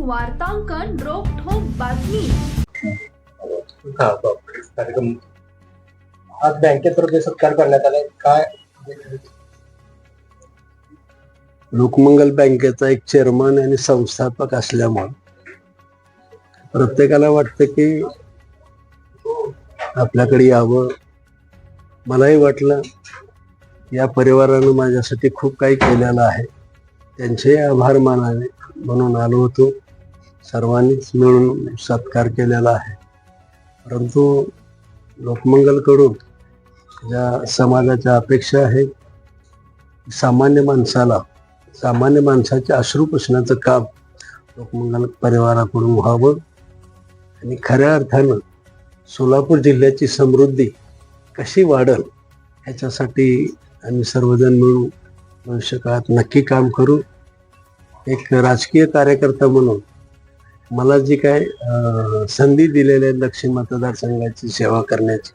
वार्तांकन रोखोक बातमी. हा. कार्यक्रम. आज बँकेतर्फे सत्कार करण्यात आलाय. काय? लोकमंगल बँकेचा एक चेअरमन आणि संस्थापक असल्यामुळं प्रत्येकाला वाटतं की आपल्याकडे यावं. मलाही वाटलं या परिवारानं माझ्यासाठी खूप काही केलेलं आहे. त्यांचे आभार मानावे म्हणून आलो होतो. सर्वांनीच मिळून सत्कार केलेला आहे. परंतु लोकमंगलकडून ज्या समाजाच्या अपेक्षा आहेत सामान्य माणसाला सामान्य माणसाच्या अश्रू पुसण्याचं काम लोकमंगल परिवाराकडून व्हावं आणि खऱ्या अर्थानं सोलापूर जिल्ह्याची समृद्धी कशी वाढल ह्याच्यासाठी आम्ही सर्वजण मिळून भविष्य काळात नक्की काम करू. एक राजकीय कार्यकर्ता म्हणून मला जी काय संधी दिलेल्या आहे दक्षिण मतदारसंघाची सेवा करण्याची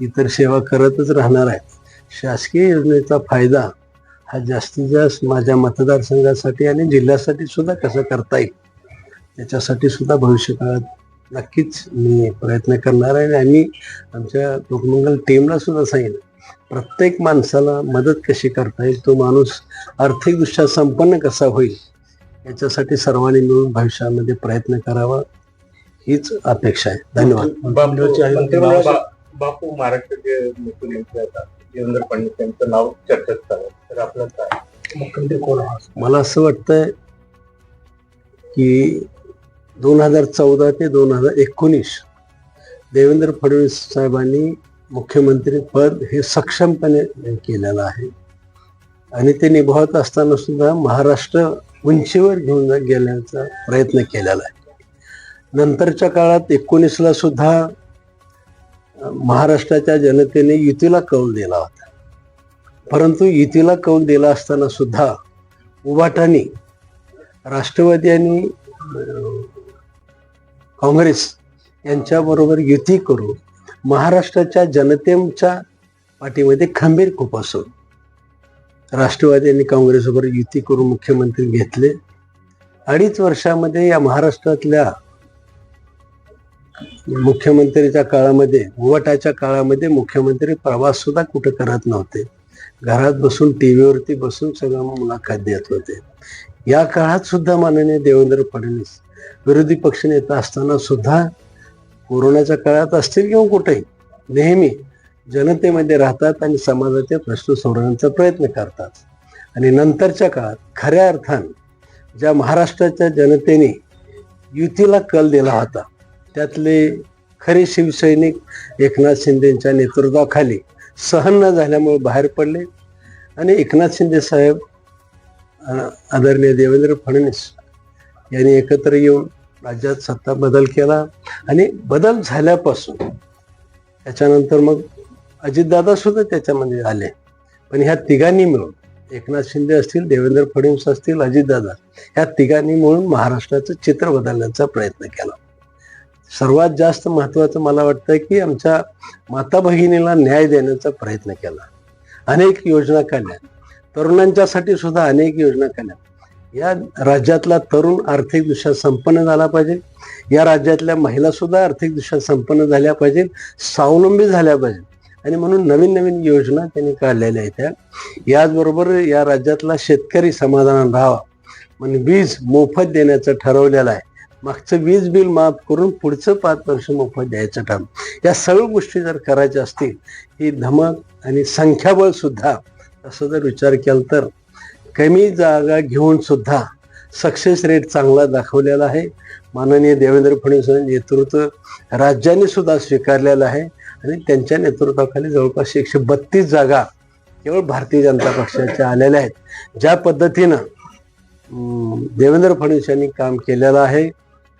इतर सेवा करतच राहणार आहे शासकीय योजनेचा फायदा हा जास्तीत जास्त माझ्या मतदारसंघासाठी आणि जिल्ह्यासाठी सुद्धा कसा करता येईल त्याच्यासाठी सुद्धा भविष्यकाळात नक्कीच मी प्रयत्न करणार आहे. आणि आम्ही आमच्या लोकमंगल टीमला सुद्धा सांगितलं प्रत्येक माणसाला मदत कशी करता येईल तो माणूस आर्थिकदृष्ट्या संपन्न कसा होईल याच्यासाठी सर्वांनी मिळून भविष्यामध्ये प्रयत्न करावा हीच अपेक्षा आहे. धन्यवाद. बापू मुख्यमंत्री आता देवेंद्र फडणवीस यांचं नाव चर्चेत चालू. तर आपलं काय? मुख्यमंत्री कोण? मला असं वाटतंय की दोन हजार चौदा ते दोन हजार एकोणीस देवेंद्र फडणवीस साहेबांनी मुख्यमंत्री पद हे सक्षमपणे केलेलं आहे. आणि ते निभावत असताना सुद्धा महाराष्ट्र उंचीवर घेऊन गेल्याचा प्रयत्न केलेला आहे. नंतरच्या काळात एकोणीसला सुद्धा महाराष्ट्राच्या जनतेने युतीला कौल दिला होता. परंतु युतीला कौल दिला असताना सुद्धा उभाटानी राष्ट्रवादी आणि काँग्रेस यांच्याबरोबर युती करून महाराष्ट्राच्या जनतेच्या पाठीमध्ये खंबीर खूप असून राष्ट्रवादी आणि काँग्रेसबरोबर युती करून मुख्यमंत्री घेतले. अडीच वर्षामध्ये या महाराष्ट्रातल्या मुख्यमंत्रीच्या काळामध्ये उवाटाच्या काळामध्ये मुख्यमंत्री प्रवास सुद्धा कुठं करत नव्हते. घरात बसून टी व्हीवरती बसून सगळं मुलाखत देत होते. या काळात सुद्धा माननीय देवेंद्र फडणवीस विरोधी पक्षनेता असताना सुद्धा कोरोनाच्या काळात असतील किंवा कुठेही नेहमी जनतेमध्ये राहतात आणि समाजाचे प्रश्न सोडवण्याचा प्रयत्न करतात. आणि नंतरच्या काळात खऱ्या अर्थानं ज्या महाराष्ट्राच्या जनतेने युतीला कल दिला होता त्यातले खरे शिवसैनिक एकनाथ शिंदेच्या नेतृत्वाखाली सहन न झाल्यामुळे बाहेर पडले आणि एकनाथ शिंदे साहेब आदरणीय देवेंद्र फडणवीस यांनी एकत्र येऊन राज्यात सत्ता बदल केला. आणि बदल झाल्यापासून त्याच्यानंतर मग अजितदादा सुद्धा त्याच्यामध्ये आले. पण ह्या तिघांनी मिळून एकनाथ शिंदे असतील देवेंद्र फडणवीस असतील अजितदादा ह्या तिघांनी मिळून महाराष्ट्राचं चित्र बदलण्याचा प्रयत्न केला. सर्वात जास्त महत्वाचं मला वाटतं की आमच्या माता भगिनीला न्याय देण्याचा प्रयत्न केला. अनेक योजना काढल्या. तरुणांच्यासाठी सुद्धा अनेक योजना काढल्या. या राज्यातला तरुण आर्थिकदृष्ट्या संपन्न झाला पाहिजे. या राज्यातल्या महिला सुद्धा आर्थिकदृष्ट्या संपन्न झाल्या पाहिजे. स्वावलंबी झाल्या पाहिजे. आणि म्हणून नवीन नवीन योजना त्यांनी काढलेल्या आहेत. त्या याचबरोबर या राज्यातला शेतकरी समाधान राहावा म्हणून वीज मोफत देण्याचं ठरवलेलं आहे. मागचं वीज बिल माफ करून पुढचं पाच वर्ष मोफत द्यायचं ठरवलं या सर्व गोष्टी जर करायच्या असतील ही धमक आणि संख्याबळ सुद्धा असं जर विचार केला तर कमी जागा घेऊन सुद्धा सक्सेस रेट चांगला दाखवलेला आहे. माननीय देवेंद्र फडणवीस नेतृत्व राज्याने सुद्धा स्वीकारलेलं आहे. आणि त्यांच्या नेतृत्वाखाली जवळपास एकशे बत्तीस जागा केवळ भारतीय जनता पक्षाच्या आलेल्या आहेत. ज्या पद्धतीनं देवेंद्र फडणवीस यांनी काम केलेलं आहे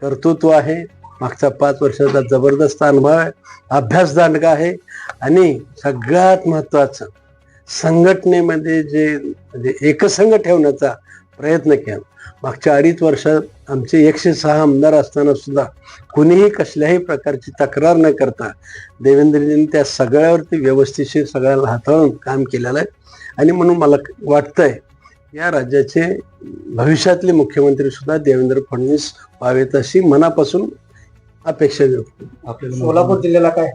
कर्तृत्व आहे मागचा पाच वर्षाचा जबरदस्त अनुभव आहे अभ्यास दांडगा आहे आणि सगळ्यात महत्वाचं संघटनेमध्ये जे म्हणजे एकसंघ ठेवण्याचा प्रयत्न केला. मागच्या अडीच वर्षात आमचे एकशे सहा आमदार असताना सुद्धा कुणीही कसल्याही प्रकारची तक्रार न करता देवेंद्रजींनी त्या सगळ्यावरती व्यवस्थितशीर सगळ्याला हाताळून काम केलेलं आहे. आणि म्हणून मला वाटतंय या राज्याचे भविष्यातले मुख्यमंत्री सुद्धा देवेंद्र फडणवीस व्हावेत अशी मनापासून अपेक्षा व्यक्त आपल्याला सोलापूर जिल्ह्याला काय?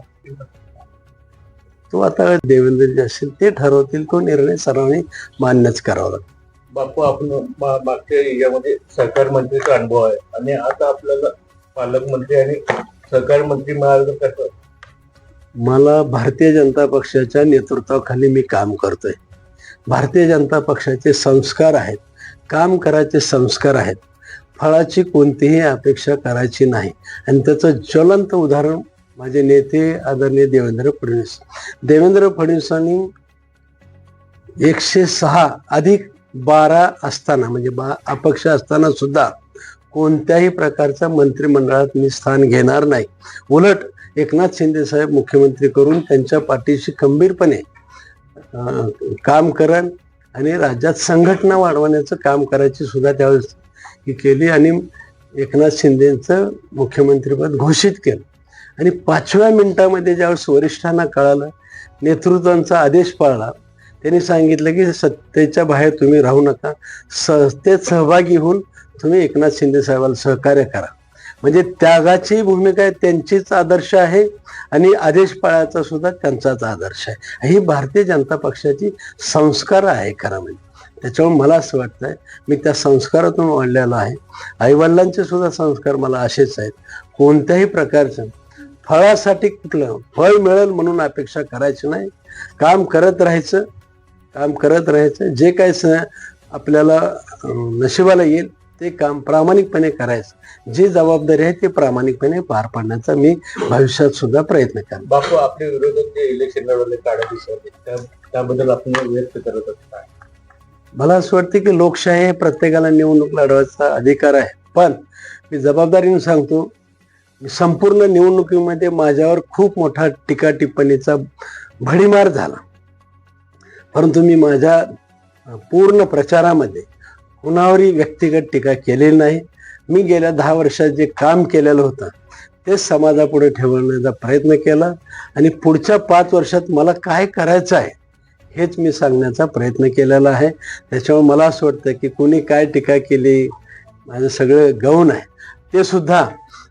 तो आता देवेंद्र जे असेल ते ठरवतील तो निर्णय सर्वांनी मान्यच करावा लागतो. बापू आपण मा- मागच्या याच्यामध्ये सहकार मंत्रीचा अनुभव आहे. आणि आता आपल्याला पालकमंत्री आणि सहकार मंत्री मिळालं तर कसं? मला भारतीय जनता पक्षाच्या नेतृत्वाखाली मी काम करतोय. भारतीय जनता पक्षाचे संस्कार आहेत. काम करायचे संस्कार आहेत. फळाची कोणतीही अपेक्षा करायची नाही. आणि त्याचं ज्वलंत उदाहरण माझे नेते आदरणीय देवेंद्र फडणवीस. देवेंद्र फडणवीसांनी एकशे सहा अधिक बारा असताना म्हणजे बा अपक्ष असताना सुद्धा कोणत्याही प्रकारच्या मंत्रिमंडळात मी स्थान घेणार नाही. उलट एकनाथ शिंदे साहेब मुख्यमंत्री करून त्यांच्या पाठीशी खंबीरपणे काम करण आणि राज्यात संघटना वाढवण्याचं काम करायची सुद्धा त्यावेळेस ही केली आणि एकनाथ शिंदेचं मुख्यमंत्रीपद घोषित केलं. आणि पाचव्या मिनिटामध्ये ज्यावेळेस वरिष्ठांना कळालं नेतृत्वांचा आदेश पाळला त्यांनी सांगितलं की सत्तेच्या बाहेर तुम्ही राहू नका. सत्तेत सहभागी होऊन तुम्ही एकनाथ शिंदे साहेबाला सहकार्य करा. म्हणजे त्यागाची भूमिका आहे त्यांचीच आदर्श आहे आणि आदेश पाळायचा सुद्धा त्यांचाच आदर्श आहे. ही भारतीय जनता पक्षाची संस्कार आहे खरं म्हणजे. त्याच्यामुळे मला असं वाटतंय मी त्या संस्कारातून वाढलेलो आहे. आईवडिलांचे सुद्धा संस्कार मला असेच आहेत. कोणत्याही प्रकारचं फळासाठी कुठलं फळ मिळेल म्हणून अपेक्षा करायची नाही. काम करत राहायचं काम करत राहायचं. जे काय आपल्याला नशिबाला येईल ते काम प्रामाणिकपणे करायचं. जी जबाबदारी आहे ती प्रामाणिकपणे पार पाडण्याचा मी भविष्यात सुद्धा प्रयत्न करणार बापू आपल्या विरोधात जे इलेक्शन लढवले त्या- त्याबद्दल आपण व्यक्त करत मला असं वाटतं की लोकशाही हे प्रत्येकाला निवडणूक लढवायचा अधिकार आहे. पण मी जबाबदारीने सांगतो संपूर्ण निवडणुकीमध्ये माझ्यावर खूप मोठा टीका टिप्पणीचा भडीमार झाला. परंतु मी माझ्या पूर्ण प्रचारामध्ये कुणावरही व्यक्तिगत टीका केलेली नाही. मी गेल्या दहा वर्षात जे काम केलेलं होतं तेच समाजापुढे ठेवण्याचा प्रयत्न केला आणि पुढच्या पाच वर्षात मला काय करायचं आहे हेच मी सांगण्याचा प्रयत्न केलेला आहे. त्याच्यामुळे मला असं वाटतं की कोणी काय टीका केली माझं सगळं गौण आहे. ते सुद्धा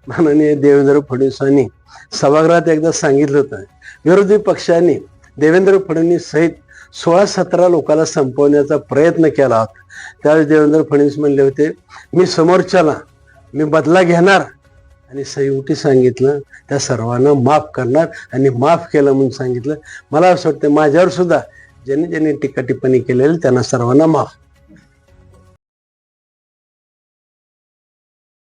माननीय देवेंद्र फडणवीसांनी सभागृहात एकदा सांगितलं होतं. विरोधी पक्षांनी देवेंद्र फडणवीस सहित सोळा सतरा लोकांना संपवण्याचा प्रयत्न केला. होता त्यावेळेस देवेंद्र फडणवीस म्हणले होते मी समोरच्याला मी बदला घेणार. आणि सयुटी सांगितलं त्या सर्वांना माफ करणार आणि माफ केलं म्हणून सांगितलं. मला असं वाटतं माझ्यावर सुद्धा ज्यांनी ज्यांनी टीका टिप्पणी केलेली त्यांना सर्वांना माफ